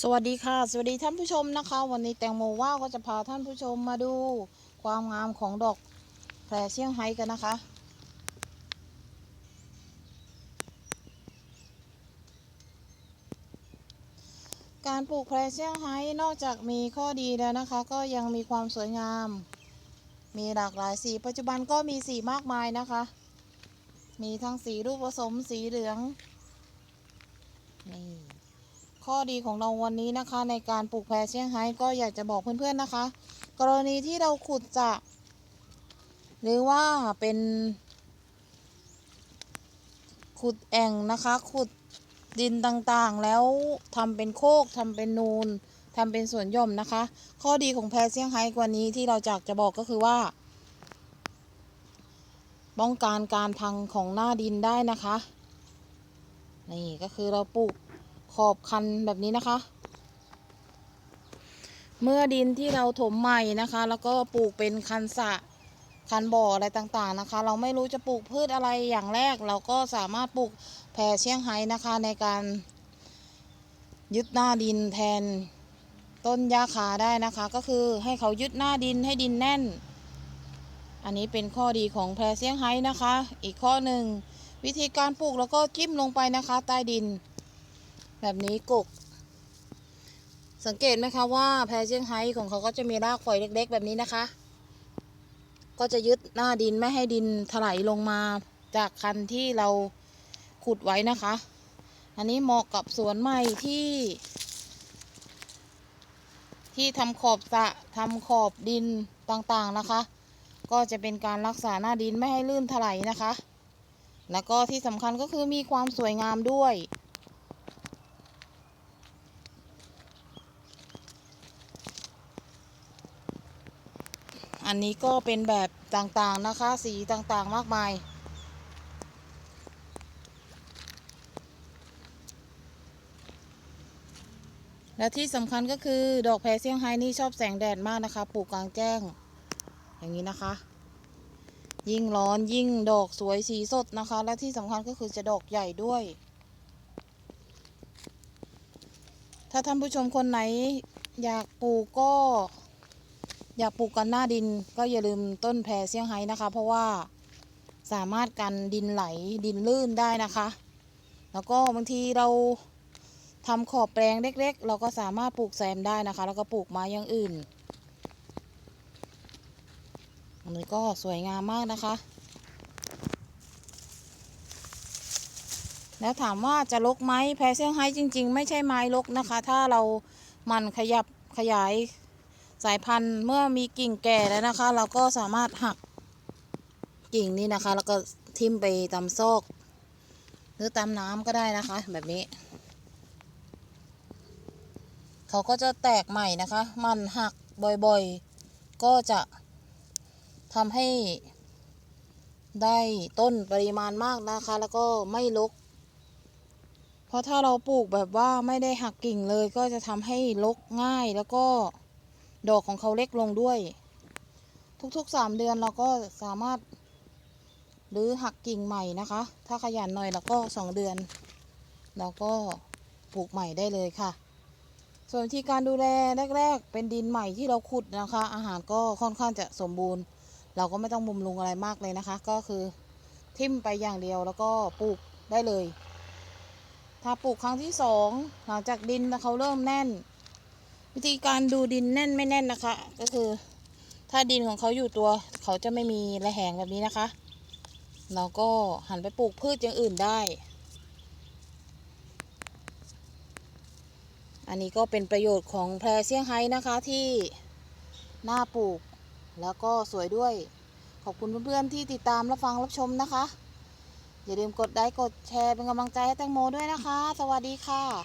สวัสดีค่ะ สวัสดีท่านผู้ชมนะคะ วันนี้แตงโมว่าก็จะพาท่านผู้ชมมาดูความงามของดอกแพรเซี่ยงไฮ้กันนะคะ การปลูกแพรเซี่ยงไฮ้นอกจากมีข้อดีแล้วนะคะ ก็ยังมีความสวยงาม มีหลากหลายสี ปัจจุบันก็มีสีมากมายนะคะ มีทั้งสีลูกผสมสีเหลืองนี่ ข้อดีของเราวันนี้นะคะ ในการปลูกแพรเซี่ยงไฮ้ก็อยากจะบอกเพื่อนๆนะคะ กรณีที่เราขุดจะ หรือว่าเป็นขุดแอ่งนะคะ ขุดดินต่างๆ แล้วทำเป็นโคกทำเป็นนูนทำเป็นสวนหย่อมนะคะ ข้อดีของแพรเซี่ยงไฮ้กว่านี้ที่เราจากจะบอกก็คือว่าป้องกันการพังของหน้าดินได้นะคะ นี่ก็คือเราปลูก ขอบคันแบบนี้นะคะ เมื่อดินที่เราถมใหม่นะคะ แล้วก็ปลูกเป็นคันสะคันบ่ออะไรต่างๆนะคะ เราไม่รู้จะปลูกพืชอะไรอย่างแรก เราก็สามารถปลูกแพรเชียงไฮ้นะคะ ในการยึดหน้าดินแทนต้นหญ้าคาได้นะคะ ก็คือให้เขายึดหน้าดินให้ดินแน่น อันนี้เป็นข้อดีของแพรเซียงไฮ้นะคะ อีกข้อหนึ่งวิธีการปลูกแล้วก็จิ้มลงไปนะคะ ใต้ดิน แบบนี้กก สังเกตไหมคะว่าแพรเชียงไฮ้ของเขาก็จะมีรากฝอยเล็ก ๆ แบบนี้นะคะ ก็จะยึดหน้าดินไม่ให้ดินถลายลงมาจากคันที่เราขุดไว้นะคะ อันนี้เหมาะกับสวนใหม่ที่ ที่ทำขอบสะทำขอบดินต่างๆนะคะ ก็จะเป็นการรักษาหน้าดินไม่ให้ลื่นถลายนะคะ แล้วก็ที่สำคัญก็คือมีความสวยงามด้วย อันนี้ก็เป็นแบบต่างๆนะคะ สีต่างๆมากมาย และที่สำคัญก็คือดอกแพรเซี่ยงไฮ้นี่ชอบแสงแดดมากนะคะ ปลูกกลางแจ้ง อย่างนี้นะคะ ยิ่งร้อนยิ่งดอกสวยสีสดนะคะ และที่สำคัญก็คือจะดอกใหญ่ด้วย ถ้าท่านผู้ชมคนไหนอยากปลูกก็ อยากปลูกกันหน้าดินก็อย่าลืมต้นแพรเซี่ยงไฮ้นะคะ เพราะว่าสามารถกันดินไหลดินลื่นได้นะคะ แล้วก็บางทีเราทำขอบแปลงเล็ก ๆ เราก็สามารถปลูกแซมได้นะคะ แล้วก็ปลูกไม้อย่างอื่นอันนี้ก็สวยงามมากนะคะ แล้วถามว่าจะลกไหมแพรเซี่ยงไฮ้จริง ๆ ไม่ใช่ไม้ลกนะคะ ถ้าเรามันขยับขยาย สายพันธุ์เมื่อมีกิ่งแก่แล้วนะคะ เราก็สามารถหักกิ่งนี้นะคะ แล้วก็ทิ่มไปตามซอกหรือตามน้ำก็ได้นะคะ แบบนี้ เขาก็จะแตกใหม่นะคะ มันหักบ่อยๆ ก็จะทำให้ได้ต้นปริมาณมากนะคะ แล้วก็ไม่ลก เพราะถ้าเราปลูกแบบว่าไม่ได้หักกิ่งเลยก็จะทำให้ลกง่ายแล้วก็ ดอกของเขาเล็กลงด้วย ทุกๆสามเดือนเราก็สามารถหรือหักกิ่งใหม่นะคะ ถ้าขยันหน่อยเราก็สองเดือนเราก็ปลูกใหม่ได้เลยค่ะ ส่วนวิธีการดูแลแรก ๆ เป็นดินใหม่ที่เราขุดนะคะ อาหารก็ค่อนข้างจะสมบูรณ์ เราก็ไม่ต้องบำรุงอะไรมากเลยนะคะ ก็คือทิ่มไปอย่างเดียวแล้วก็ปลูกได้เลย ถ้าปลูกครั้งที่สองหลังจากดินเขาเริ่มแน่น วิธีการดูดินแน่นไม่แน่นนะคะ ก็คือ ถ้าดินของเขาอยู่ตัว เขาจะไม่มีระแหงแบบนี้นะคะ เราก็หันไปปลูกพืชอย่างอื่นได้ อันนี้ก็เป็นประโยชน์ของแพรเซี่ยงไฮ้นะคะที่น่าปลูก แล้วก็สวยด้วย ขอบคุณเพื่อนๆที่ติดตามรับฟังรับชมนะคะ อย่าลืมกดไลค์กดแชร์เป็นกำลังใจให้แตงโมด้วยนะคะ สวัสดีค่ะ